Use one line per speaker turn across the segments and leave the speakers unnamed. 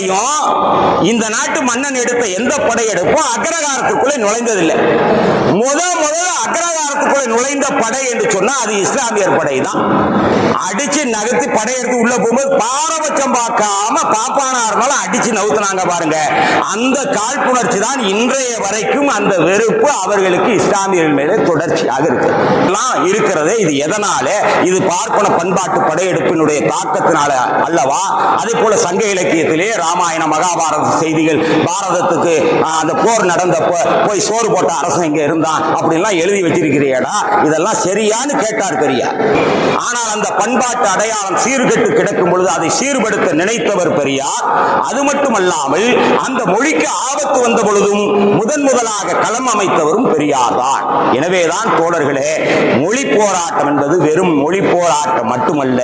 படையும் இந்த நாட்டு மன்னன் எடுத்த எந்த படையெடுப்பும் அக்ரகாரத்துக்குள்ளே நுழைந்ததில்லை. முத முதல்ல அக்ரகாரத்துக்குள்ளே நுழைந்த படை என்று சொன்னா அது இஸ்லாமியர் படை தான். அடிச்சு நகர்த்தி படையெடுத்து உள்ள போகும்போது பாரபட்சம் பார்க்காம பாப்பானா இருந்தாலும் அடிச்சு நவுத்துனாங்க பாருங்க. அந்த காழ்ப்புணர்ச்சி தான் இன்றைய வரைக்கும் அந்த வெறுப்பு அவர்களுக்கு இஸ்லாமியர்கள் மேலே தொடர்ச்சியாக இருக்கு. இருக்கிறதே இது எதனால? இது பார்ப்பன பண்பாட்டு படையெடுப்பினுடைய தாக்கத்தினால அல்லவா? அதே போல சங்க இலக்கியத்திலே ராமாயண மகாபாரத செய்திகள் பாரதத்துக்கு அந்த போர் நடந்தப்ப போய் சோறு போட்ட அரசன் இங்க இருந்தான் அப்படின்லாம் எழுதி வச்சிருக்கிறியடா இதெல்லாம் சரியான்னு கேட்டார் பெரியார். ஆனால் அந்த பண்பாட்டு அடையாளம் சீர்கட்டு கிடக்கும் பொழுது அதை சீர்படுத்த நினைத்தவர் பெரியார். அது மட்டுமல்லாமல் அந்த மொழிக்கு ஆபத்து வந்த பொழுதும் முதன் முதலாக களம் அமைத்தவரும் பெரியார் தான். எனவேதான் தோழர்களே மொழி போராட்டம் என்பது வெறும் மொழி போராட்டம் மட்டுமல்ல.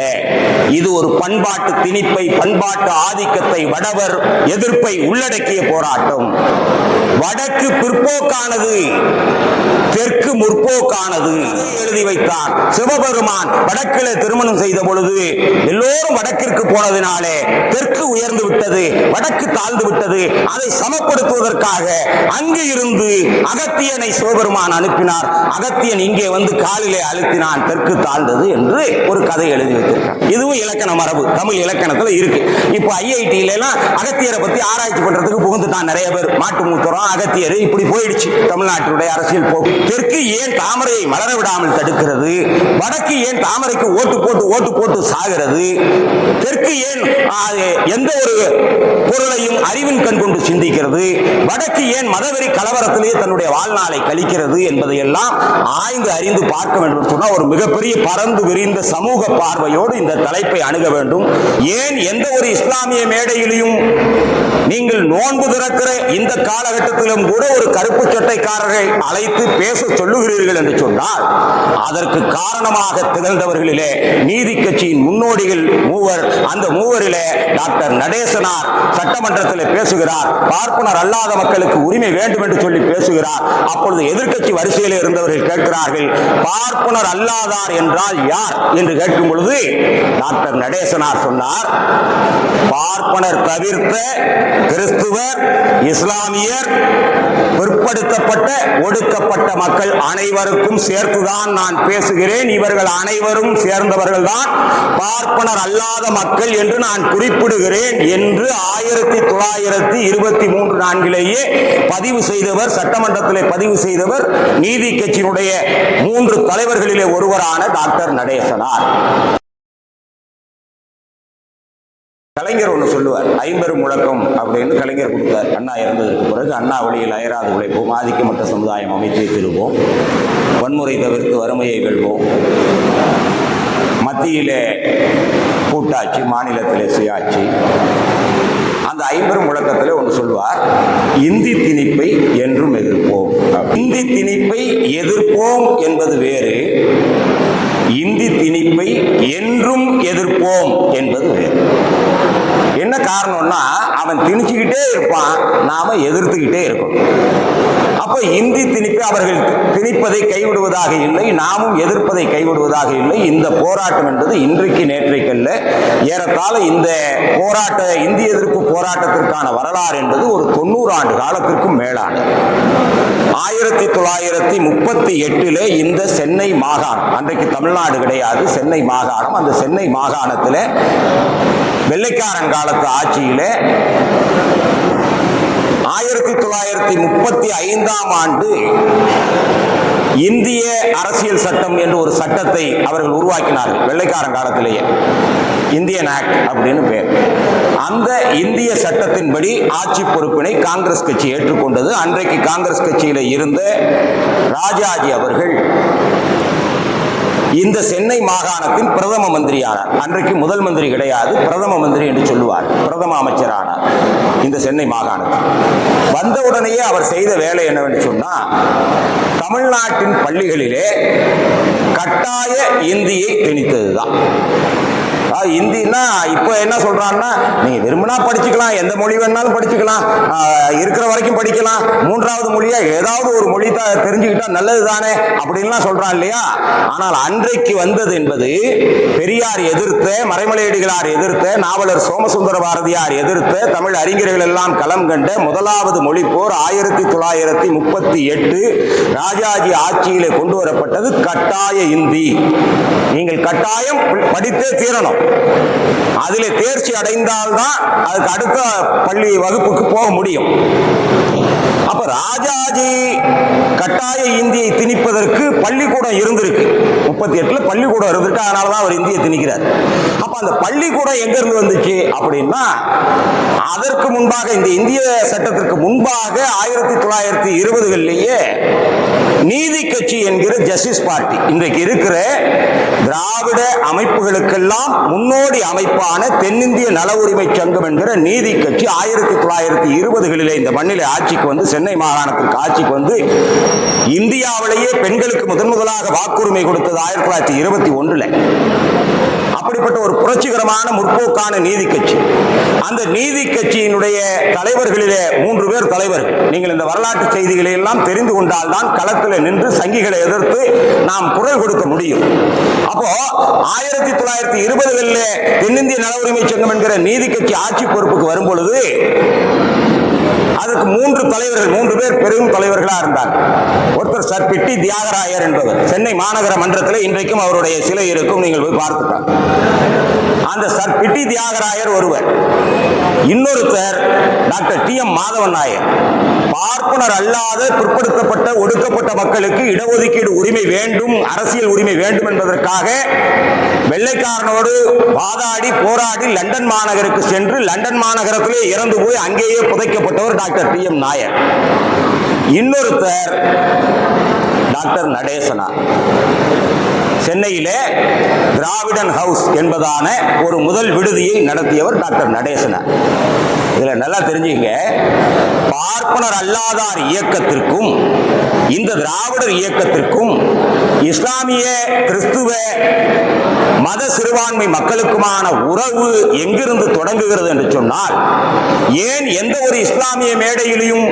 இது ஒரு பண்பாட்டு திணிப்பை பண்பாட்டு ஆதிக்கத்தை வடவர் எதிர்ப்பை உள்ளடக்கிய போராட்டம். வடக்கு பிற்போக்கானது தெற்கு முற்போக்கானது எழுதி வைத்தார் சிவபெருமான். வடக்கில திருமணம் செய்த பொழுது எல்லோரும் வடக்கிற்கு போனதினாலே தெற்கு உயர்ந்து விட்டது வடக்கு தாழ்ந்து விட்டது. அதை சமப்படுத்துவதற்காக அங்கு இருந்து அகத்தியனை சிவபெருமான் அனுப்பினார். அகத்தியன் இங்கே வந்து காலிலே அழுத்தினான். தெற்கு தாழ்ந்தது என்று ஒரு கதை எழுதி வைத்திருக்கார். இதுவும் இலக்கண மரபு. தமிழ் இலக்கணத்துல இருக்கு. இப்போ ஐஐடியில எல்லாம் அகத்தியரை பத்தி ஆராய்ச்சி பண்றதுக்கு புகுந்துட்டான் நிறைய பேர். மாட்டு மூத்தரம் அகத்தியர் இப்படி போயிடுச்சு. தமிழ்நாட்டினுடைய அரசியல் போக்கு. தெற்கு ஏன் தாமரையை மலர விடாமல் தடுக்கிறது? வடக்கு ஏன் தாமரைக்கு ஓட்டு போட்டு ஓட்டு போட்டு சாகிறது? தெற்கு ஏன் எந்த ஒரு பொருளையும் அறிவின் கண் கொண்டு சிந்திக்கிறது? வடக்கு ஏன் மதவெறி கலவரத்திலேயே தன்னுடைய வாழ்நாளை கழிக்கிறது என்பதையெல்லாம் ஆய்ந்து அறிந்து பார்க்க வேண்டும் சொன்னால் ஒரு மிகப்பெரிய பறந்து விரிந்த சமூக பார்வையோடு இந்த தலைப்பை அணுக வேண்டும். ஏன் எந்த ஒரு இஸ்லாமிய மேடையிலையும் நீங்கள் நோன்பு திறக்கிற இந்த காலகட்டத்திலும் கூட ஒரு கருப்பு சட்டைக்காரரை அழைத்து பேச சொல்லுகிறீர்கள் என்று சொன்னால் அதற்கு காரணமாக திகழ்ந்தவர்களிலே நீதி கட்சியின் முன்னோடிகள் மூவர் அந்த மூவரிலே டாக்டர் நடேசனார் சட்டமன்றத்தில் பேசுகிறார். பார்ப்பனர் அல்லாத மக்களுக்கு உரிமை வேண்டும் என்று சொல்லி பேசுகிறார். அப்பொழுது எதிர்கட்சி வரிசையில் இருந்தவர்கள் கேட்கிறார்கள் பார்ப்பனர் அல்லாதார் என்றால் யார்? என்று கேட்கும் பொழுது டாக்டர் நடேசனார் சொன்னார் பார்ப்பனர் தவிர்த்த கிறிஸ்துவர் இஸ்லாமியர் பிற்படுத்தப்பட்ட ஒடுக்கப்பட்ட மக்கள் அனைவருக்கும் சேர்த்துதான் நான் பேசுகிறேன். இவர்கள் அனைவரும் சேர்ந்தவர்கள் தான் பார்ப்பனர் அல்லாத மக்கள் என்று நான் குறிப்பிடுகிறேன் என்று ஆயிரத்தி தொள்ளாயிரத்தி இருபத்தி மூன்று நான்கிலேயே பதிவு செய்தவர் சட்டமன்றத்திலே பதிவு செய்தவர் நீதி கட்சியினுடைய மூன்று தலைவர்களிலே ஒருவரான டாக்டர் நடேசனார். கலைஞர் ஒன்று சொல்லுவார் ஐம்பெரும் முழக்கம் அப்படின்னு கலைஞர் கொடுத்தார். அண்ணா இறந்ததற்கு பிறகு அண்ணா வழியில் அயராது உழைப்போம் ஆதிக்கமற்ற சமுதாயம் அமைத்து வைத்திருப்போம் வன்முறை தவிர்த்து வறுமையை வெல்வோம். மத்தியிலே கூட்டாட்சி மாநிலத்திலே சுயாட்சி. ஐம்பெரும் முழக்கத்தில் ஒன்று சொல்வார் இந்தி திணிப்பை என்றும் எதிர்ப்போம். இந்தி திணிப்பை எதிர்ப்போம் என்பது வேறு இந்தி திணிப்பை என்றும் எதிர்ப்போம் என்பது வேறு. என்ன காரணம்னா அவன் திணிச்சுக்கிட்டே இருப்பான் நாம எதிர்த்துக்கிட்டே இருக்கணும். அப்ப இந்தி திணிப்பு அவர்கள் திணிப்பதை கைவிடுவதாக இல்லை நாமும் எதிர்ப்பதை கைவிடுவதாக இல்லை. இந்த போராட்டம் என்பது இன்றைக்கு நேற்றைக்கல்ல ஏறத்தாழ இந்த போராட்ட இந்திய எதிர்ப்பு போராட்டத்திற்கான வரலாறு என்பது ஒரு தொண்ணூறு ஆண்டு காலத்திற்கும் மேலானது. ஆயிரத்தி தொள்ளாயிரத்தி முப்பத்தி எட்டில் இந்த சென்னை மாகாணம் அன்றைக்கு தமிழ்நாடு கிடையாது சென்னை மாகாணம். அந்த சென்னை மாகாணத்தில் வெள்ளைக்காரன் காலத்து ஆட்சியில் ஆயிரத்தி தொள்ளாயிரத்தி முப்பத்தி ஐந்தாம் ஆண்டு இந்திய அரசியல் சட்டம் என்று ஒரு சட்டத்தை அவர்கள் உருவாக்கினார்கள். வெள்ளைக்காரன் காலத்திலேயே. இந்தியன் ஆக்ட் அப்படின்னு பேர். அந்த இந்திய சட்டத்தின்படி ஆட்சி பொறுப்பினை காங்கிரஸ் கட்சி ஏற்றுக்கொண்டது. அன்றைக்கு காங்கிரஸ் கட்சியில் இருந்த ராஜாஜி அவர்கள் இந்த சென்னை மாகாணத்தின் பிரதம மந்திரியானார் அன்றைக்கு முதல் மந்திரி கிடையாது பிரதம மந்திரி என்று சொல்லுவார். பிரதம அமைச்சரானார் இந்த சென்னை மாகாணத்தில். வந்தவுடனேயே அவர் செய்த வேலை என்னவென்று சொன்னா தமிழ்நாட்டின் பள்ளிகளிலே கட்டாய இந்தியை திணித்ததுதான். அஹ் இந்தின்னா இப்போ என்ன சொல்றான்னா நீங்க விரும்பினா படிச்சுக்கலாம் எந்த மொழி வேணாலும் படிச்சுக்கலாம் இருக்கிற வரைக்கும் படிக்கலாம் மூன்றாவது மொழியா ஏதாவது ஒரு மொழி தான் தெரிஞ்சுக்கிட்டா நல்லது தானே அப்படின்லாம் சொல்றான் இல்லையா? ஆனால் அன்றைக்கு வந்தது என்பது பெரியார் எதிர்த்த மறைமலையடிகளார் எதிர்த்த நாவலர் சோமசுந்தர பாரதியார் எதிர்த்த தமிழ் அறிஞர்கள் எல்லாம் களம் கண்ட முதலாவது மொழிப்போர் ஆயிரத்தி தொள்ளாயிரத்தி முப்பத்தி எட்டு ராஜாஜி ஆட்சியிலே கொண்டு வரப்பட்டது கட்டாய இந்தி. நீங்கள் கட்டாயம் படித்தே தீரணும். அதில் தேர்ச்சி அடைந்தால்தான் அதுக்கு அடுத்த பள்ளி வகுப்புக்கு போக முடியும். அப்ப ராஜாஜி கட்டாய இந்தியை திணிப்பதற்கு பள்ளிக்கூடம் இருந்திருக்கு. முப்பத்தி எட்டுல பள்ளிக்கூடம் இருந்திருக்கு. அதனால தான் அவர் இந்தியை திணிக்கிறார். அப்ப அந்த பள்ளிக்கூடம் எங்க இருந்து வந்துச்சு அப்படின்னா அதற்கு முன்பாக இந்த இந்திய சட்டத்திற்கு முன்பாக ஆயிரத்தி தொள்ளாயிரத்தி இருபதுகளிலேயே நீதி கட்சி என்கிற ஜஸ்டிஸ் பார்ட்டி இன்றைக்கு இருக்கிற திராவிட அமைப்புகளுக்கெல்லாம் முன்னோடி அமைப்பான தென்னிந்திய நல உரிமை சங்கம் என்கிற நீதி கட்சி ஆயிரத்தி தொள்ளாயிரத்தி இருபதுகளிலே இந்த மண்ணிலே ஆட்சிக்கு வந்து சென்னை மாகாணத்திற்கு ஆட்சிக்கு வந்து இந்தியாவிலேயே பெண்களுக்கு முதன் முதலாக வாக்குரிமை கொடுத்தது ஆயிரத்தி தொள்ளாயிரத்தி இருபத்தி ஒன்றுல. அப்படிப்பட்ட ஒரு புரட்சிகரமான முற்போக்கான நீதி கட்சி. அந்த நீதி கட்சியினுடைய தலைவர்களிலே மூன்று பேர் தலைவர்கள். நீங்கள் இந்த வரலாற்று செய்திகளை எல்லாம் தெரிந்து கொண்டால் தான் களத்தில் நின்று சங்கிகளை எதிர்த்து நாம் குரல் கொடுக்க முடியும். அப்போ ஆயிரத்தி தொள்ளாயிரத்தி இருபதுகளில் தென்னிந்திய நல உரிமை சங்கம் என்கிற நீதி கட்சி ஆட்சி பொறுப்புக்கு வரும் பொழுது அதற்கு மூன்று தலைவர்கள் மூன்று பேர் பெரும் தலைவர்களாக இருந்தார். ஒருத்தர் சர் பிட்டி தியாகராயர் என்பவர். சென்னை மாநகர மன்றத்தில் இன்றைக்கும் அவருடைய சிலை இருக்கும். நீங்கள் போய் பார்த்துக்கலாம். அந்த சர் பிட்டி தியாகராயர் ஒருவர். இன்னொருத்தர் doctor T M Madhavan Nair. பார்ப்பனர் அல்லாத பிற்படுத்தப்பட்ட ஒடுக்கப்பட்ட மக்களுக்கு இடஒதுக்கீடு உரிமை வேண்டும் அரசியல் உரிமை வேண்டும் என்பதற்காக வெள்ளைக்காரனோடு வாதாடி போராடி லண்டன் மாநகருக்கு சென்று லண்டன் மாநகரத்திலே இறந்து போய் அங்கேயே புதைக்கப்பட்டவர் டாக்டர் டி எம் நாயர். இன்னொருத்தர் டாக்டர் நடேசனா சென்னையிலே திராவிடன் ஹவுஸ் என்பதான ஒரு முதல் விடுதியை நடத்தியவர் டாக்டர் நடேசனர் இதில் நல்லா தெரிஞ்சுங்க. பார்ப்பனர் அல்லாதார் இயக்கத்திற்கும் இந்த திராவிடர் இயக்கத்திற்கும் இஸ்லாமிய கிறிஸ்துவ மத சிறுபான்மை மக்களுக்குமான உறவு எங்கிருந்து தொடங்குகிறது என்று சொன்னால் ஏன் எந்த ஒரு இஸ்லாமிய மேடையிலையும்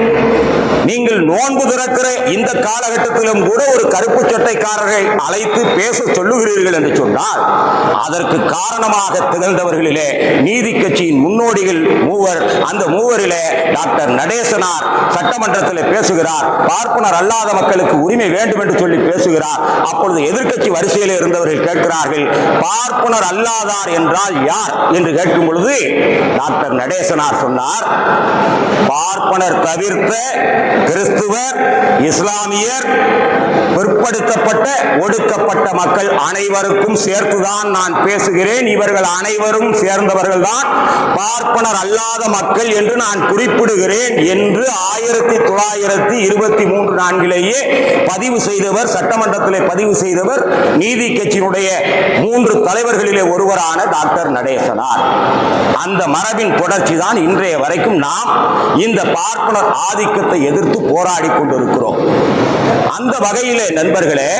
நீங்கள் நோன்பு திறக்கிற இந்த காலகட்டத்திலும் கூட ஒரு கருப்பு சட்டைக்காரரை அழைத்து பேச சொல்லுகிறீர்கள் என்று சொன்னால் அதற்கு காரணமாக திகழ்ந்தவர்களிலே நீதி கட்சியின் முன்னோடிகள் மூவர் அந்த மூவரிலே டாக்டர் நடேசனார் சட்டமன்றத்தில் பேசுகிறார் பார்ப்பனர் அல்லாத மக்களுக்கு உரிமை வேண்டும் என்று சொல்லி பேசுகிறார். அப்பொழுது எதிர்க்கட்சி வரிசையில் இருந்தவர்கள் கேட்கிறார்கள் பார்ப்பனர் அல்லாதார் என்றால் யார் என்று கேட்கும் பொழுது டாக்டர் நடேசனார் சொன்னார் பார்ப்பனர் தவிர்த்த கிறிஸ்துவர் இஸ்லாமியர் பிற்படுத்தப்பட்ட ஒடுக்கப்பட்ட மக்கள் அனைவருக்கும் சேர்த்துதான் நான் பேசுகிறேன் இவர்கள் அனைவரும் சேர்ந்தவர்கள் தான் பார்ப்பனர் அல்லாத மக்கள் என்று நான் குறிப்பிடுகிறேன் என்று ஆயிரத்தி தொள்ளாயிரத்தி இருபத்தி மூன்று நான்கிலேயே பதிவு செய்தவர் சட்டமன்றத்தில் பதிவு செய்தவர் நீதி கட்சியினுடைய மூன்று தலைவர்களிலே ஒருவரான டாக்டர் நடேசனார். அந்த மரபின் தொடர்ச்சி தான் இன்றைய வரைக்கும் நாம் இந்த பார்ப்பனர் ஆதிக்கத்தை எதிர்த்து போராடி கொண்டிருக்கிறோம். அந்த வகையிலே நண்பர்களே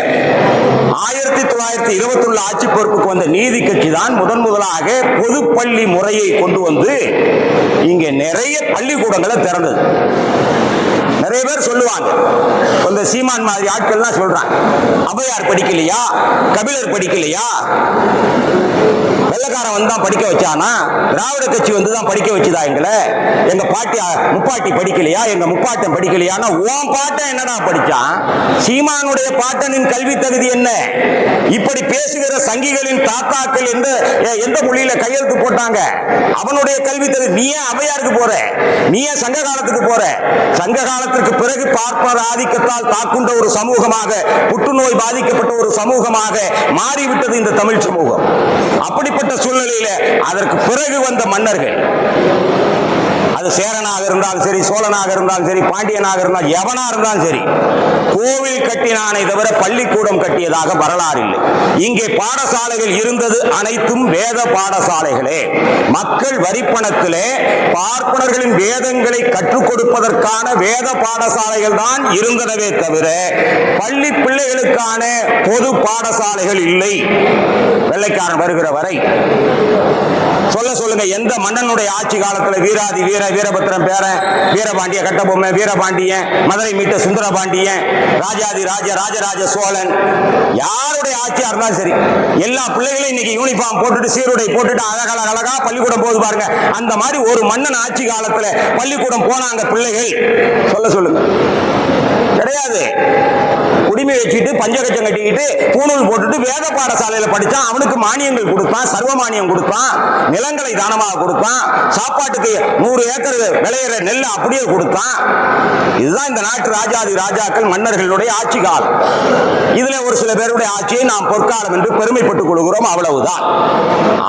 ஆயிரத்தி தொள்ளாயிரத்தி இருபத்தி ஒன்று ஆட்சி பொறுப்புக்கு வந்த நீதி கட்சி தான் முதன் முதலாக பொதுப்பள்ளி முறையை கொண்டு வந்து இங்கே நிறைய பள்ளிக்கூடங்களை திறந்தது. நிறைய பேர் சொல்லுவாங்க. இந்த சீமான் மாதிரி ஆட்கள்லாம் சொல்றாங்க. அபையார் படிக்கலையா? கபிலர் படிக்கலையா? வெள்ளக்காரன் வந்து தான் படிக்க வச்சானா? திராவிட கட்சி வந்து தான் படிக்க வச்சுதா எங்களை? எங்க பாட்டி முப்பாட்டி படிக்கலையா? எங்க முப்பாட்டன் படிக்கலையானா? உன் பாட்டன் என்னடா படிச்சான்? சீமானுடைய பாட்டனின் கல்வி தகுதி என்ன? இப்படி பேசுகிற சங்கிகளின் தாத்தாக்கள் எந்த எந்த மொழியில கையெழுத்து போட்டாங்க? அவனுடைய கல்வி தகுதி நீ ஏன் அவையாருக்கு போற? நீ ஏன் சங்க காலத்துக்கு போற? சங்க காலத்திற்கு பிறகு பார்ப்பன ஆதிக்கத்தால் தாக்குண்ட ஒரு சமூகமாக புற்றுநோய் பாதிக்கப்பட்ட ஒரு சமூகமாக மாறிவிட்டது இந்த தமிழ் சமூகம். அப்படிப்பட்ட சூழ்நிலையில அதற்கு பிறகு வந்த மன்னர்கள். அது சேரனாக இருந்தாலும் சரி சோழனாக இருந்தாலும் சரி பாண்டியனாக இருந்தாலும் எவனா இருந்தாலும் சரி கோவில் கட்டினானை தவிர பள்ளிக்கூடம் கட்டியதாக வரலாறு இல்லை. இங்கே பாடசாலைகள் இருந்தது அனைத்தும் வேத பாடசாலைகளே. மக்கள் வரிப்பணத்திலே பார்ப்பனர்களின் வேதங்களை கற்றுக் கொடுப்பதற்கான வேத பாடசாலைகள் தான் இருந்தனவே தவிர பள்ளி பிள்ளைகளுக்கான பொது பாடசாலைகள் இல்லை. வெள்ளைக்காரன் வருகிற வரை சொல்லுங்க எந்த மன்னனுடைய ஆட்சி காலத்துல வீராதி வீர வீரபத்திரம் பேரன் வீரபாண்டிய கட்டபொம்மை வீரபாண்டியன் மதுரை மீட்ட சுந்தரபாண்டியன் ராஜாதி ராஜ ராஜராஜ சோழன் யாருடைய ஆட்சியா இருந்தாலும் சரி எல்லா பிள்ளைகளையும் இன்னைக்கு யூனிஃபார்ம் போட்டுட்டு சீருடை போட்டுட்டு அழகழக அழகா பள்ளிக்கூடம் போகுது பாருங்க. அந்த மாதிரி ஒரு மன்னன் ஆட்சி காலத்துல பள்ளிக்கூடம் போனாங்க பிள்ளைகள். சொல்ல சொல்லுங்க. கிடையாது. உரிமை வச்சுட்டு பஞ்சகச்சம் கட்டிக்கிட்டு பூணூல் போட்டுட்டு வேத பாடசாலையில படிச்சான் அவனுக்கு மானியங்கள் கொடுப்பான் சர்வ மானியம் கொடுப்பான் நிலங்களை தானமாக கொடுப்பான் சாப்பாட்டுக்கு நூறு ஏக்கர் விளையிற நெல் அப்படியே கொடுத்தான் இதுதான் இந்த நாட்டு ராஜாதி ராஜாக்கள் மன்னர்களுடைய ஆட்சி காலம். இதுல ஒரு சில பேருடைய ஆட்சியை நாம் பொற்காலம் என்று பெருமைப்பட்டுக் கொள்கிறோம் அவ்வளவுதான்.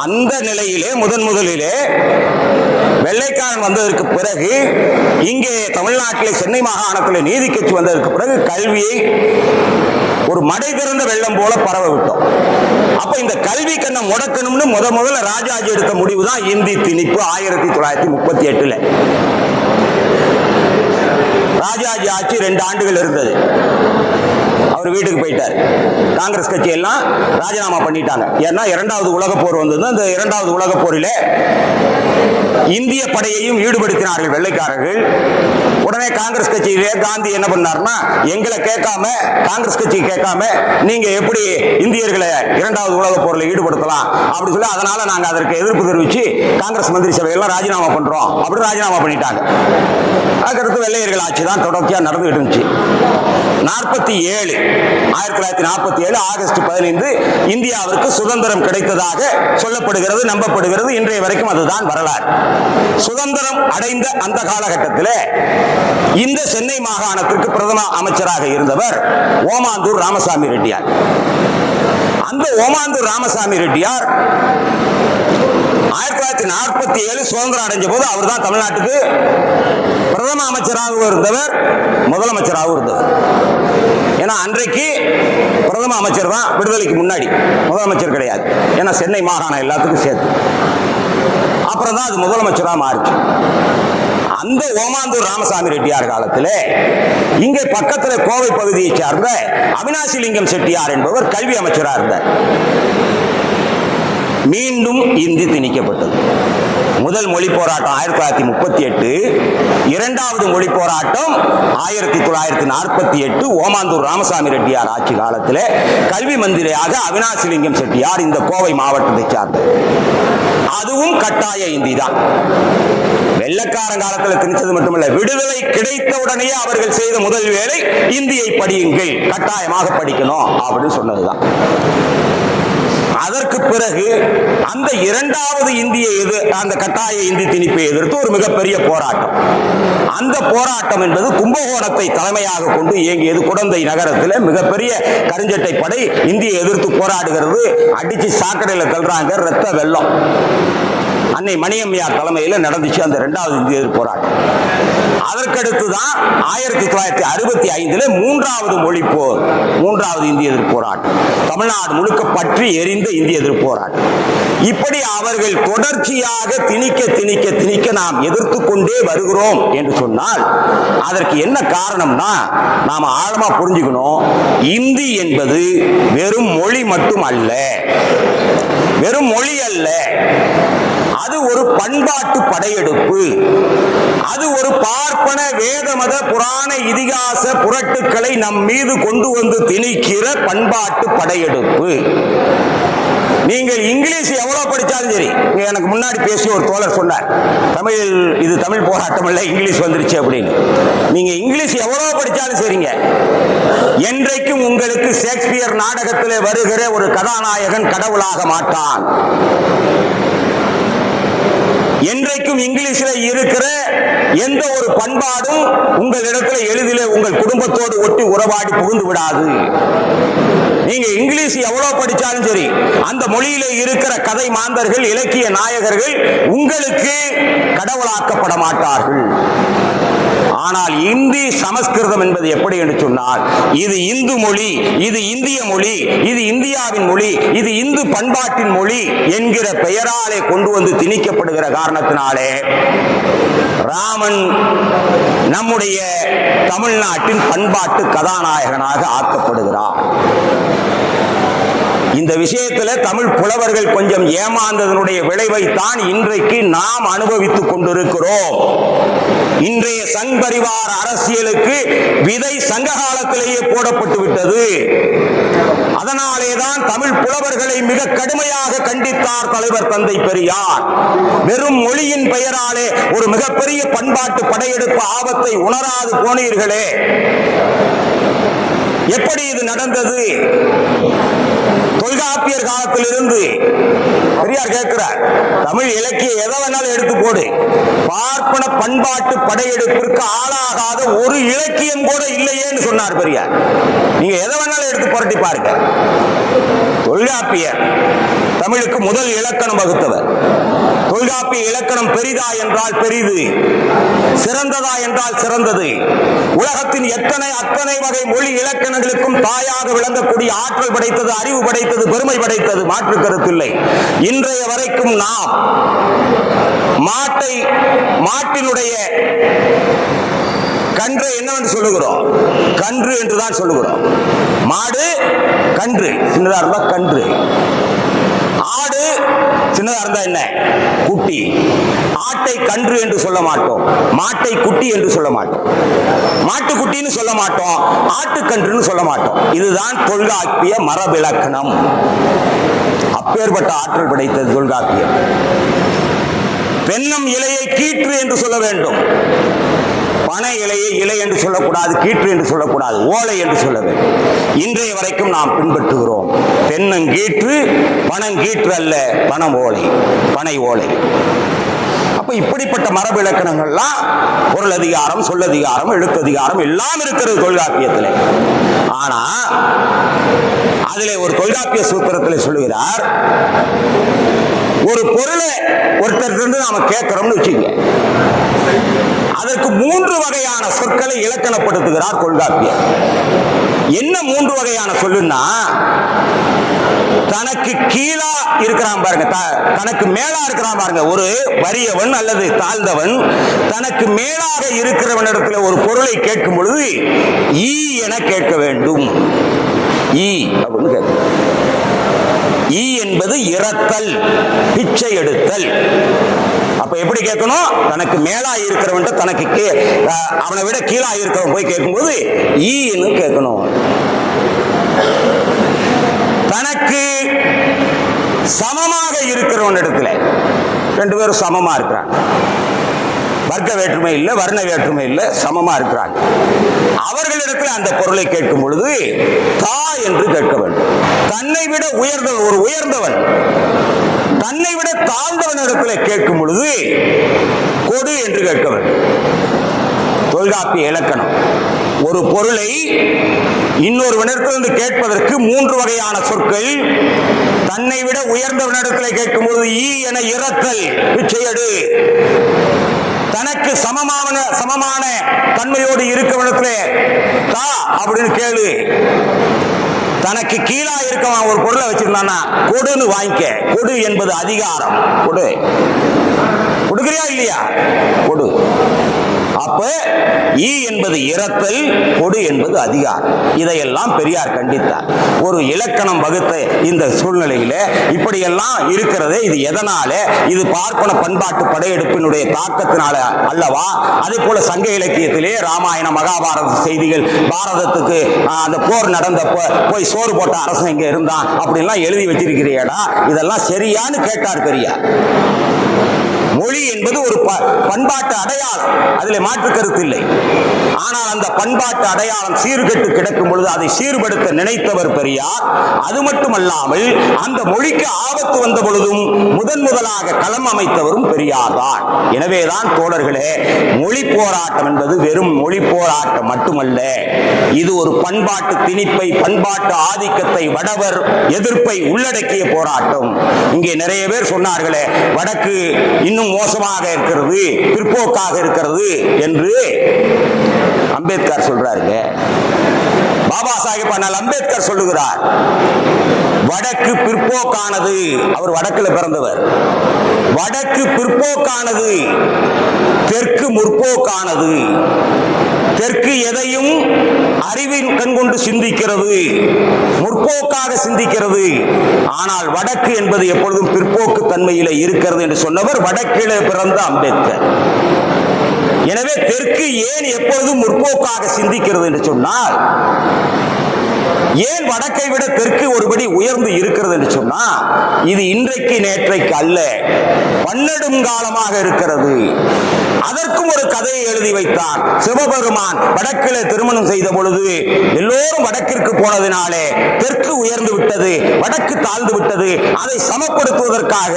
அந்த நிலையிலே முதன் முதலிலே வெள்ளைக்காரன் வந்ததற்கு பிறகு இங்கே தமிழ்நாட்டில் சென்னை மாகாணத்தில் நீதி கட்சி வந்ததற்கு பிறகு கல்வியை ஒரு மடை திறந்த வெள்ளம் போல பரவ விட்டோம். அப்ப இந்த கல்வி கண்ணை முடக்கணும்னு முத முதல்ல ராஜாஜி எடுத்த முடிவு தான் இந்தி திணிப்பு ஆயிரத்தி தொள்ளாயிரத்தி முப்பத்தி எட்டுல. ராஜாஜி ஆட்சி ரெண்டு ஆண்டுகள் இருந்தது. அவர் வீட்டுக்கு போயிட்டார். காங்கிரஸ் கட்சி எல்லாம் ராஜினாமா பண்ணிட்டாங்க. ஏன்னா இரண்டாவது உலக போர் வந்தது அந்த இரண்டாவது உலக போரில் இந்திய படையையும் ஈடுபடுத்தினார்கள் வெள்ளைக்காரர்கள். உடனே காங்கிரஸ் கட்சியிலே காந்தி என்ன பண்ணார்னா எங்களை கேட்காம காங்கிரஸ் கட்சி கேட்காம நீங்க எப்படி இந்தியர்களை இரண்டாவது உலக போரில் ஈடுபடுத்தலாம்? அப்படி சொல்லி அதனால நாங்க அதற்கு எதிர்ப்பு தெரிவிச்சு காங்கிரஸ் மந்திரி சபையெல்லாம் ராஜினாமா பண்றோம் அப்படின்னு ராஜினாமா பண்ணிட்டாங்க. அதுக்கடுத்து வெள்ளையர்கள் ஆட்சி தான் தொடர்ச்சியா நடந்துகிட்டு இருந்துச்சு. நாற்பத்தி ஏழு ஆயிரத்தி தொள்ளாயிரத்தி நாற்பத்தி ஏழு ஆகஸ்ட் பதினைந்து இந்தியாவிற்கு சுதந்திரம் கிடைத்ததாக சொல்லப்படுகிறது நம்பப்படுகிறது. இன்றைய வரைக்கும் அதுதான் வரலாறு. சுதந்திரம் அடைந்த அந்த காலகட்டத்தில் இந்த சென்னை மாகாணத்திற்கு பிரதம அமைச்சராக இருந்தவர் ஓமாந்தூர் ராமசாமி ரெட்டியார். அந்த ஓமாந்தூர் ராமசாமி ரெட்டியார் ஆயிரத்தி தொள்ளாயிரத்தி நாற்பத்தி ஏழு சுதந்திரம் அடைஞ்ச போது அவர் தான் தமிழ்நாட்டுக்கு பிரதம அமைச்சராகவும் இருந்தவர் முதலமைச்சராகவும் இருந்தவர். ஏன்னா அன்றைக்கு பிரதம அமைச்சர் தான் விடுதலைக்கு முன்னாடி. முதலமைச்சர் கிடையாது. ஏன்னா சென்னை மாகாணம் எல்லாத்துக்கும் சேர்த்து. அப்புறம் தான் அது முதலமைச்சராக மாறிச்சு. அந்த ஓமாந்தூர் ராமசாமி ரெட்டியார் காலத்தில் இங்கே பக்கத்தில் கோவை பகுதியை சார்ந்த அவினாசி லிங்கம் செட்டியார் என்பவர் கல்வி அமைச்சராக இருந்தார். மீண்டும் இந்தி திணிக்கப்பட்டது. முதல் மொழி போராட்டம் ஆயிரத்தி தொள்ளாயிரத்தி முப்பத்தி எட்டு இரண்டாவது மொழி போராட்டம் ஆயிரத்தி தொள்ளாயிரத்தி நாற்பத்தி எட்டு ஓமாந்தூர் ராமசாமி ரெட்டியார் ஆட்சி காலத்தில். கல்வி மந்திரியாக அவினாசிலிங்கம் செட்டியார் இந்த கோவை மாவட்டத்தை சார்ந்தது அதுவும் கட்டாய இந்தி தான். வெள்ளக்காரன் காலத்தில் திணித்தது மட்டுமல்ல விடுதலை கிடைத்த உடனே அவர்கள் செய்த முதல் வேலை இந்தியை படியுங்கள் கட்டாயமாக படிக்கணும் அப்படின்னு சொன்னதுதான். அதற்கு பிறகு அந்த இரண்டாவது இந்திய எது அந்த கட்டாய இந்தி திணிப்பை எதிர்த்து ஒரு மிகப்பெரிய போராட்டம். அந்த போராட்டம் என்பது கும்பகோணத்தை தலைமையாக கொண்டு இயங்கியது குடந்தை நகரத்தில் மிகப்பெரிய கருஞ்சட்டை படை இந்தியை எதிர்த்து போராடுகிறது. அடிச்சு சாக்கடையில் தள்ளுறாங்க ரத்த வெள்ளம். அன்னை மணியம்மையார் தலைமையில் நடந்துச்சு அந்த இரண்டாவது இந்திய போராட்டம். அதற்கடுத்து தான் ஆயிரத்தி தொள்ளாயிரத்தி அறுபத்தி ஐந்துல மூன்றாவது மொழி போர் மூன்றாவது இந்திய எதிர்ப்பு போராட்டம். தமிழ்நாடு முழுக்க பற்றி எரிந்த இந்திய எதிர்ப்பு போராட்டம். இப்படி அவர்கள் தொடர்ச்சியாக திணிக்க திணிக்க திணிக்க நாம் எதிர்த்து கொண்டே வருகிறோம் என்று சொன்னால் அதற்கு என்ன காரணம்னா நாம ஆழமா புரிஞ்சுக்கணும் இந்தி என்பது வெறும் மொழி மட்டும் அல்ல. வெறும் மொழி அல்ல. அது ஒரு பண்பாட்டு படையெடுப்பு. அது ஒரு பார்ப்பன வேதமத புராண இதிகாச புரட்டுக்களை நம் மீது கொண்டு வந்து திணிக்கிற பண்பாட்டு படையெடுப்பு. நீங்கள் இங்கிலீஷ் எவ்வளவு படித்தாலும் சரி எனக்கு முன்னாடி பேசி ஒரு தோழர் சொன்னார் தமிழ் இது தமிழ் போராட்டம் இல்லை இங்கிலீஷ் வந்துருச்சு அப்படின்னு. நீங்க இங்கிலீஷ் எவ்வளவு படித்தாலும் சரிங்க. என்றைக்கும் உங்களுக்கு ஷேக்ஸ்பியர் நாடகத்தில் வருகிற ஒரு கதாநாயகன் கடவுளாக மாட்டான். என்றைக்கும் இங்கிலீஷில் இருக்கிற எந்த ஒரு பண்பாடும் உங்களிடத்தில் எளிதில் உங்கள் குடும்பத்தோடு ஒட்டி உறவாடி புகுந்து விடாது. நீங்க இங்கிலீஷ் எவ்வளவு படிச்சாலும் சரி அந்த மொழியில இருக்கிற கதை மாந்தர்கள் இலக்கிய நாயகர்கள் உங்களுக்கு கடவுளாக்கப்பட மாட்டார்கள். ஆனால் இந்தி சமஸ்கிருதம் என்பது எப்படி என்று சொன்னால் இது இந்து மொழி இது இந்திய மொழி இது இந்தியாவின் மொழி இது இந்து பண்பாட்டின் மொழி என்கிற பெயராலே கொண்டு வந்து திணிக்கப்படுகிற காரணத்தினாலே ராமன் நம்முடைய தமிழ்நாட்டின் பண்பாட்டு கதாநாயகனாக ஆக்கப்படுகிறார். இந்த விஷயத்துல தமிழ் புலவர்கள் கொஞ்சம் ஏமாந்ததனுடைய விளைவைத்தான் இன்றைக்கு நாம் அனுபவித்துக் கொண்டிருக்கிறோம். இன்றைய சங் பரிவார அரசியலுக்கு விதை சங்க காலத்திலேயே போடப்பட்டு விட்டது. அதனாலேதான் தமிழ் புலவர்களை மிக கடுமையாக கண்டித்தார் தலைவர் தந்தை பெரியார். வெறும் மொழியின் பெயராலே ஒரு மிகப்பெரிய பண்பாட்டு படையெடுப்பு ஆபத்தை உணராது போனீர்களே. எப்படி இது நடந்தது? தொல்காப்பியர் காலத்திலிருந்து பெரியார் கேட்கிறார் தமிழ் இலக்கிய எதை வேணாலும் எடுத்து போடு பார்ப்பன பண்பாட்டு படையெடுப்பிற்கு ஆளாகாத ஒரு இலக்கியம் கூட இல்லையேன்னு சொன்னார் பெரியார். நீங்க எதை வேணாலும் எடுத்து புரட்டி பாருங்க. தொல்காப்பியர் தமிழுக்கு முதல் இலக்கணம் வகுத்தவர். தொல்காப்பிய இலக்கணம் பெரிதா என்றால் பெரிது. சிறந்ததா என்றால் சிறந்தது. உலகத்தின் எத்தனை அத்தனை வகை மொழி இலக்கணங்களுக்கும் தாயாக விளங்கக்கூடிய ஆற்றல் படைத்தது அறிவு படைத்தது பெருமை படைத்தது மாற்று கருத்தில்லை. இன்றைய வரைக்கும் நாம் மாட்டை மாட்டினுடைய கன்று என்னவென்று சொல்லுகிறோம்? கன்று என்று தான் சொல்லுகிறோம். மாடு கன்று. சின்னதா இருந்தா கன்று. ஆடு சின்னதா இருந்தா என்ன? குட்டி. ஆட்டை கன்று என்று சொல்ல மாட்டோம். மாட்டை குட்டி என்று சொல்ல மாட்டோம். மாட்டுக்குட்டின்னு சொல்ல மாட்டோம். ஆட்டுக்கன்றுன்னு சொல்ல மாட்டோம். இதுதான் தொல்காப்பிய மரபிலக்கணம். அப்பேற்பட்ட ஆற்றல் படைத்தது தொல்காப்பியம். பெண்ணம் இலையை கீற்று என்று சொல்ல வேண்டும். பனை இலையை இலை என்று சொல்லக்கூடாது கீற்று என்று சொல்லக்கூடாது ஓலை என்று சொல்ல வேண்டும். இன்றைய வரைக்கும் நாம் பின்பற்றுகிறோம். தென்னங்கீற்று பனங்கீற்று அல்ல பணம் ஓலை பனை ஓலை. அப்ப இப்படிப்பட்ட மரபு இலக்கணங்கள்லாம் பொருள் அதிகாரம் சொல்லதிகாரம் எழுத்ததிகாரம் எல்லாம் இருக்கிறது தொல்காப்பியத்தில். ஆனா அதில் ஒரு தொல்காப்பிய சூத்திரத்தில் சொல்லுகிறார் ஒரு பொருளை ஒருத்தர் இருந்து நாம கேட்கிறோம்னு வச்சுங்க அதற்கு மூன்று வகையான சொற்களை இலக்கணப்படுத்துகிறார் தொல்காப்பியர் என்ன மூன்று வகையான சொல்லுன்னா தனக்கு கீழா இருக்கிறான் பாருங்க த- தனக்கு மேலா இருக்கிறான் பாருங்க. ஒரு வறியவன் அல்லது தாழ்ந்தவன் தனக்கு மேலாக இருக்கிறவனிடத்துல ஒரு பொருளை கேட்கும் பொழுது ஈ என கேட்க வேண்டும். ஈ அப்படின்னு கேட்க ஈ என்பது இறத்தல் பிச்சை எடுத்தல். அப்ப எப்படி கேட்கணும்? தனக்கு மேலா இருக்கிறவன் தனக்கு கே அஹ் அவனை விட கீழா இருக்கிறவன் போய் கேட்கும்போது ஈன்னு கேட்கணும். தனக்கு சமமாக இருக்கிறவன் இடத்துல ரெண்டு பேரும் சமமா இருக்கிறான் வர்க்க வேற்றுமை இல்லை வர்ண வேற்றுமை இல்லை சமமா இருக்கிறாங்க. அவர்களிடத்தில் அந்த பொருளை கேட்கும் பொழுது தா என்று கேட்க வேண்டும். தன்னை விட உயர்ந்தவன் ஒரு உயர்ந்தவன். தன்னை விட தாழ்ந்தவன் இடத்துல கேட்கும் பொழுது கொடு என்று கேட்க வேண்டும். தொல்காப்பிய இலக்கணம். ஒரு பொருளை இன்னொருவனிடத்திலிருந்து கேட்பதற்கு மூன்று வகையான சொற்கள். தன்னை விட உயர்ந்தவனிடத்தில் கேட்கும்போது ஈ என இறத்தல் பிச்சையடு தனக்கு சமமான சமமான தன்மையோடு இருக்கவனத்திலே தா அப்படின்னு கேளு. தனக்கு கீழா இருக்கவன் ஒரு பொருளை வச்சிருந்தானா கொடுன்னு வாங்கிக்க. கொடு என்பது அதிகாரம். கொடு. கொடுக்குறியா இல்லையா? கொடு. அப்ப ஈ என்பது இறத்தல் கொடு என்பது அதிகாரம். இதையெல்லாம் பெரியார் கண்டித்தார். ஒரு இலக்கணம் வகுத்த இந்த சூழ்நிலையில இப்படியெல்லாம் இருக்கிறதே இது எதனால? இது பார்ப்பன பண்பாட்டு படையெடுப்பினுடைய தாக்கத்தினால அல்லவா? அதே போல சங்க இலக்கியத்திலே ராமாயண மகாபாரத செய்திகள் பாரதத்துக்கு ஆஹ், அந்த போர் நடந்தப்ப போய் சோறு போட்ட அரசன் இங்க இருந்தான் அப்படின்லாம் எழுதி வச்சிருக்கிறியடா இதெல்லாம் சரியான்னு கேட்டார் பெரியார். மொழி என்பது ஒரு ப- பண்பாட்டு அடையாளம். அதில் மாற்று கருத்து இல்லை. ஆனால் அந்த பண்பாட்டு அடையாளம் சீர்கெட்டு கிடக்கும் பொழுது அதை சீர்படுத்த நினைத்தவர் பெரியார். அது மட்டுமல்லாமல் அந்த மொழிக்கு ஆபத்து வந்த பொழுதும் முதன் முதலாக களம் அமைத்தவரும் பெரியார் தான் எனவேதான் தோழர்களே மொழி போராட்டம் என்பது வெறும் மொழி போராட்டம் மட்டுமல்ல. இது ஒரு பண்பாட்டு திணிப்பை பண்பாட்டு ஆதிக்கத்தை வடவர் எதிர்ப்பை உள்ளடக்கிய போராட்டம். இங்கே நிறைய பேர் சொன்னார்களே வடக்கு இன்னும் மோசமாக இருக்கிறது பிற்போக்காக இருக்கிறது என்று. அம்பேத்கர் சொல்றாருங்க. பாபா சாஹிப் ஆனால் அம்பேத்கர் சொல்லுகிறார். வடக்கு பிற்போக்கானது அவர் வடக்குல பிறந்தவர். வடக்கு பிற்போக்கானது தெற்கு முற்போக்கானது. தெற்கு எதையும் அறிவின் கண் கொண்டு சிந்திக்கிறது முற்போக்காக சிந்திக்கிறது. ஆனால் வடக்கு என்பது எப்பொழுதும் பிற்போக்கு தன்மையில இருக்கிறது என்று சொன்னவர் வடக்கிலே பிறந்த அம்பேத்கர். எனவே தெற்கு ஏன் எப்பொழுதும் முற்போக்காக சிந்திக்கிறது என்று சொன்னால் ஏன் வடக்கை விட தெற்கு ஒருபடி உயர்ந்து இருக்கிறது என்று சொன்னா இது இன்றைக்கு நேற்றைக்கு அல்ல பன்னெடும் காலமாக இருக்கிறது. அதற்கும் ஒரு கதையை எழுதி வைத்தான். சிவபெருமான் வடக்கில திருமணம் செய்த பொழுது எல்லோரும் வடக்கிற்கு போனதினாலே தெற்கு உயர்ந்து விட்டது வடக்கு தாழ்ந்து விட்டது. அதை சமப்படுத்துவதற்காக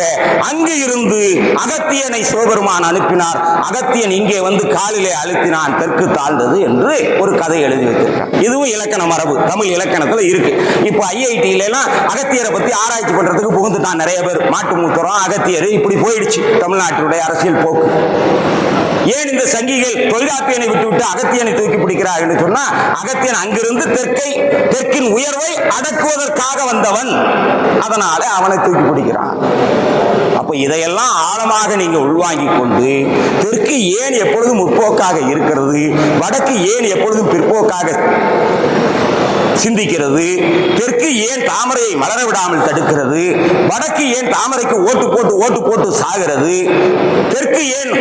அங்கு இருந்து அகத்தியனை சிவபெருமான் அனுப்பினார். அகத்தியன் இங்கே வந்து காலிலே அழுத்தினான் தெற்கு தாழ்ந்தது என்று ஒரு கதை எழுதி வைத்திருக்கார். இதுவும் இலக்கண மரபு தமிழ் இலக்கணத்துல இருக்கு. இப்போ ஐஐடியில எல்லாம் அகத்தியரை பத்தி ஆராய்ச்சி பண்றதுக்கு புகுந்துட்டான் நிறைய பேர். மாட்டு மூத்தரம் அகத்தியர் இப்படி போயிடுச்சு தமிழ்நாட்டினுடைய அரசியல் போக்கு. ஏன் இந்த சங்கிகள் தொல்காப்பியனை விட்டுவிட்டு அகத்தியனை தூக்கி பிடிக்கிறார்கள் என்று சொன்னா அகத்தியன் அங்கிருந்து தெற்கை தெற்கின் உயர்வை அடக்குவதற்காக வந்தவன். அதனால அவனை தூக்கி பிடிக்கிறான். அப்ப இதையெல்லாம் ஆழமாக நீங்க உள்வாங்கி கொண்டு தெற்கு ஏன் எப்பொழுதும் முற்போக்காக இருக்கிறது வடக்கு ஏன் எப்பொழுதும் பிற்போக்காக சிந்திக்கிறது. தெற்கு ஏன் தாமரையை மலர விடாமல் தடுக்கிறது? வடக்கு ஏன் தாமரைக்கு ஓட்டு போட்டு ஓட்டு போட்டு சாகிறது? தெற்கு ஏன்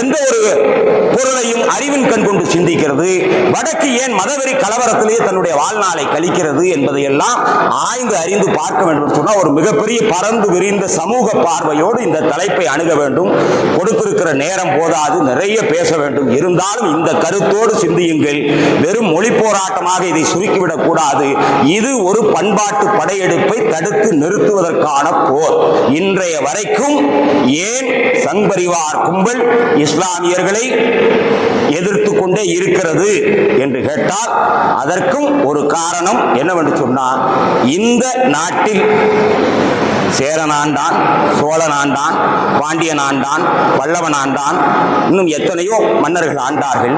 எந்த ஒரு பொருளையும் அறிவின் கண் கொண்டு சிந்திக்கிறது? வடக்கு ஏன் மதவெறி கலவரத்திலே தன்னுடைய வாழ்நாளை கழிக்கிறது என்பதையெல்லாம் ஆய்ந்து அறிந்து பார்க்க வேண்டும் சொன்னால் ஒரு மிகப்பெரிய பறந்து விரிந்த சமூக பார்வையோடு இந்த தலைப்பை அணுக வேண்டும். கொடுத்திருக்கிற நேரம் போதாது நிறைய பேச வேண்டும். இருந்தாலும் இந்த கருத்தோடு சிந்தியுங்கள். வெறும் மொழி போராட்டமாக இதை சுருக்கி கூடாது இது ஒரு பண்பாட்டு படையெடுப்பை தடுத்து நிறுத்துவதற்கான போர். இன்றைய வரைக்கும் ஏன் சங்பரிவார் கும்பல் இஸ்லாமியர்களை எதிர்த்து கொண்டே இருக்கிறது என்று கேட்டால் அதற்கும் ஒரு காரணம் என்னவென்று சொன்னால் இந்த நாட்டில் சேரன் ஆண்டான் சோழன் ஆண்டான் பாண்டியன் ஆண்டான் பல்லவன் ஆண்டான் இன்னும் எத்தனையோ மன்னர்கள் ஆண்டார்கள்.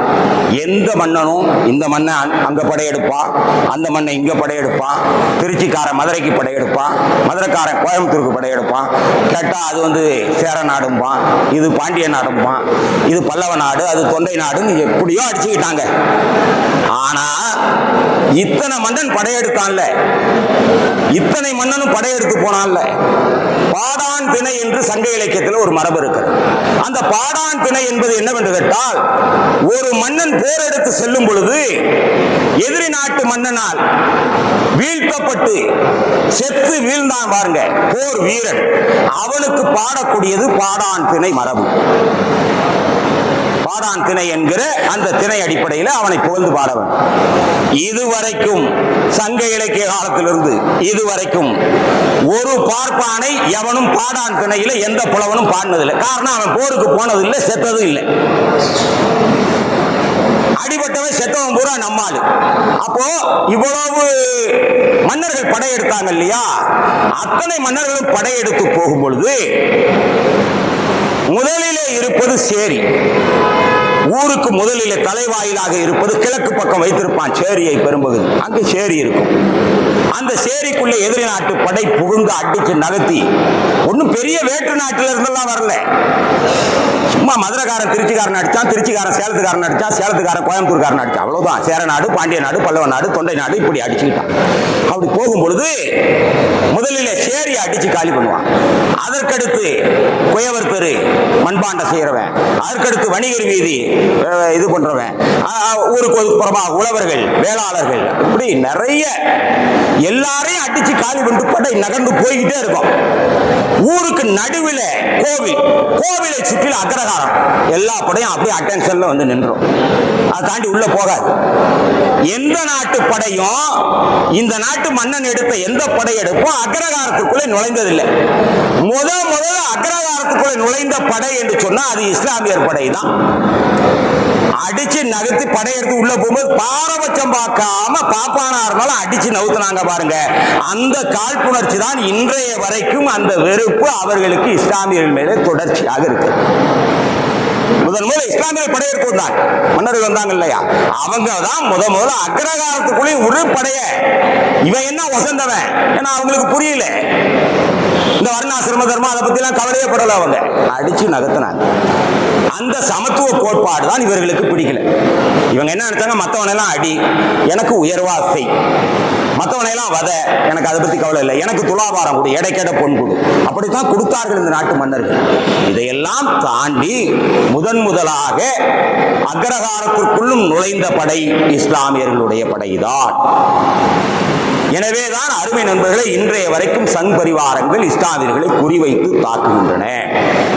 எந்த மன்னனும் இந்த மன்னன் அங்கே படையெடுப்பான் அந்த மன்னன் இங்கே படையெடுப்பான் திருச்சிக்காரன் மதுரைக்கு படையெடுப்பான் மதுரைக்காரன் கோயம்புத்தூருக்கு படையெடுப்பான் கேட்டால் அது வந்து சேர நாடும்பான் இது பாண்டிய நாடும்பான் இது பல்லவ நாடு அது தொண்டை நாடுன்னு எப்படியோ அடிச்சுக்கிட்டாங்க. ஆனால் இத்தனை மன்னன் படையெடுத்தான்ல இத்தனை மன்னனும் படையெடுத்து போனான்ல பாடான் திணை என்று சங்க இலக்கியத்தில் ஒரு மரபு இருக்கிறது அந்த பாடான் திணை என்பது என்னவென்று கேட்டால் ஒரு மன்னன் போரெடுத்து செல்லும் பொழுது எதிரி நாட்டு மன்னனால் வீழ்த்தப்பட்டு செத்து வீழ்ந்தான் பாருங்க போர் வீரன். அவனுக்கு பாடக்கூடியது பாடான் திணை மரபு. பாடான் திணை என்கிற அந்த திணை அடிப்படையில் அவனை புகழ்ந்து பாட வேண்டும் இதுவரைக்கும் சங்க இலக்கிய காலத்திலிருந்து இதுவரைக்கும் ஒரு பார்ப்பானை எவனும் பாடான் திணையில எந்த புலவனும் பாடினதில்லை. காரணம் அவன் போருக்கு போனதில்லை செத்ததும் இல்லை. அடிபட்டவன் செத்தவன் பூரா நம்மாள் அப்போ இவ்வளவு மன்னர்கள் படையெடுத்தாங்க இல்லையா? அத்தனை மன்னர்களும் படையெடுத்து போகும் பொழுது முதலிலே இருப்பது சேரி. ஊருக்கு முதலிலே தலைவாயிலாக இருப்பது கிழக்கு பக்கம் வைத்திருப்பான் சேரியை பெரும்பகுதி. அங்கு சேரி இருக்கும். அந்த சேரிக்குள்ளே எதிரி நாட்டு படை புகுந்து அடிச்சு நகர்த்தி. ஒன்றும் பெரிய வேற்று நாட்டில் இருந்தெல்லாம் வரல. சும்மா மதுரைக்காரன் திருச்சிக்காரன் அடித்தான் திருச்சிக்காரன் சேலத்துக்காரன் அடித்தான் சேலத்துக்காரன் கோயம்புத்தூர்காரன் அடித்தான் அவ்வளோதான் சேர நாடு பாண்டிய நாடு பல்லவ நாடு தொண்டை நாடு இப்படி அடிச்சுக்கிட்டான் அப்படி போகும் பொழுது முதலில் சேரி அடிச்சு காலி பண்ணுவான். அதற்கடுத்து குயவர் பெரு மண்பாண்ட செய்கிறவன் அதற்கடுத்து வணிகர் வீதி இது பண்றவன். ஊருக்கு ஒதுக்குப்புறமா உழவர்கள் வேளாளர்கள் இப்படி நிறைய எல்லாரையும் அடிச்சு காலி பண்ணிட்டு படை நகர்ந்து போய்கிட்டே இருக்கும். ஊருக்கு நடுவில் கோவில் கோவிலை சுற்றில பிரகாரம் எல்லா படையும் அப்படியே அட்டென்ஷன்ல வந்து நின்றோம். அதை தாண்டி உள்ள போகாது. எந்த நாட்டு படையும் இந்த நாட்டு மன்னன் எடுத்த எந்த படையெடுப்பும் அக்ரகாரத்துக்குள்ளே நுழைந்ததில்லை. முத முதல்ல அக்ரகாரத்துக்குள்ளே நுழைந்த படை என்று சொன்னா அது இஸ்லாமியர் படை தான் அடிச்சு நகர்த்தி படையெடுத்து உள்ள போகும்போது பாரபட்சம் பார்க்காம பாப்பானா இருந்தாலும் அடிச்சு நவுத்துனாங்க பாருங்க. அந்த காழ்ப்புணர்ச்சி தான் இன்றைய வரைக்கும் அந்த வெறுப்பு அவர்களுக்கு இஸ்லாமியர்கள் மேலே தொடர்ச்சியாக இருக்கு. முதன் முதல் இஸ்லாமியர் படையெடுப்பு வந்தாங்க. மன்னர்கள் வந்தாங்க இல்லையா? அவங்க தான் முத முதல்ல அக்ரகாரத்துக்குள்ளே ஒரு படைய. இவன் என்ன வசந்தவன்? ஏன்னா அவங்களுக்கு புரியல. இந்த வர்ணாசிரம தர்மம் அதை பத்தி எல்லாம் கவலையே படல அவங்க. அடிச்சு நகர்த்தினாங்க. அந்த சமத்துவ கோட்பாடு தான் இவர்களுக்கு பிடிக்கல. இவங்க என்ன நினைச்சாங்க? மத்தவனெல்லாம் அடி எனக்கு உயர்வாசை மற்றவனையெல்லாம் வத எனக்கு அதை பத்தி கவலை இல்லை. எனக்கு துலாபாரம் கொடு எடைக்கெட பொன் கொடு. அப்படித்தான் கொடுத்தார்கள் இந்த நாட்டு மன்னர்கள். இதையெல்லாம் தாண்டி முதன் முதலாக அக்ரகாரத்திற்குள்ளும் நுழைந்த படை இஸ்லாமியர்களுடைய படைதான். எனவேதான் அருமை நண்பர்களை இன்றைய வரைக்கும் சங் பரிவாரங்கள் இஸ்லாமியர்களை குறிவைத்து தாக்குகின்றன.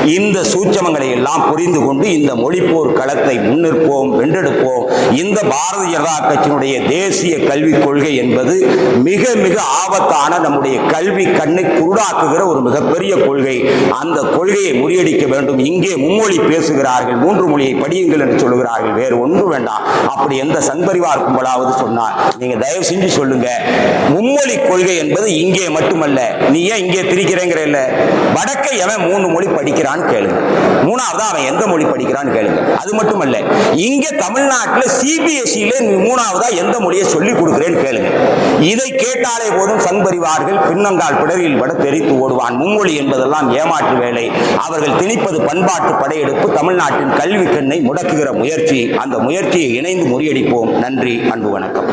இந்த சூட்சமங்களை எல்லாம் புரிந்து கொண்டு இந்த மொழிப்போர் களத்தை முன்னிற்போம் வென்றெடுப்போம். இந்த பாரதிய ஜனதா கட்சியினுடைய தேசிய கல்விக் கொள்கை என்பது மிக மிக ஆபத்தான நம்முடைய கல்வி கண்ணை குருடாக்குகிற ஒரு மிகப்பெரிய கொள்கை. அந்த கொள்கையை முறியடிக்க வேண்டும். இங்கே மும்மொழி பேசுகிறார்கள் மூன்று மொழியை படியுங்கள் என்று சொல்லுகிறார்கள். வேறு ஒன்று வேண்டாம். அப்படி எந்த சண்பரிவார் கும்பலாவது சொன்னால் நீங்க தயவு செஞ்சு சொல்லுங்க. மும்மொழி கொள்கை என்பது இங்கே மட்டுமல்ல. நீ ஏன் இங்கே திரிக்கிறேங்கிற இல்ல. வடக்கை எவன் மூணு மொழி படிக்கிறான்னு கேளுங்க. மூணாவது அவன் எந்த மொழி படிக்கிறான்னு கேளுங்க. அது மட்டுமல்ல. இங்க தமிழ்நாட்டில் சிபிஎஸ்இல நீ மூணாவதா எந்த மொழியை சொல்லி கொடுக்குறேன்னு கேளுங்க. இதை கேட்டாலே போதும் சண்பறிவார்கள் பின்னங்கால் பிடரில் விட தெரித்து ஓடுவான். மும்மொழி என்பதெல்லாம் ஏமாற்று வேலை. அவர்கள் திணிப்பது பண்பாட்டு படையெடுப்பு. தமிழ்நாட்டின் கல்வி கண்ணை முடக்குகிற முயற்சி. அந்த முயற்சியை இணைந்து முறியடிப்போம். நன்றி அன்பு வணக்கம்.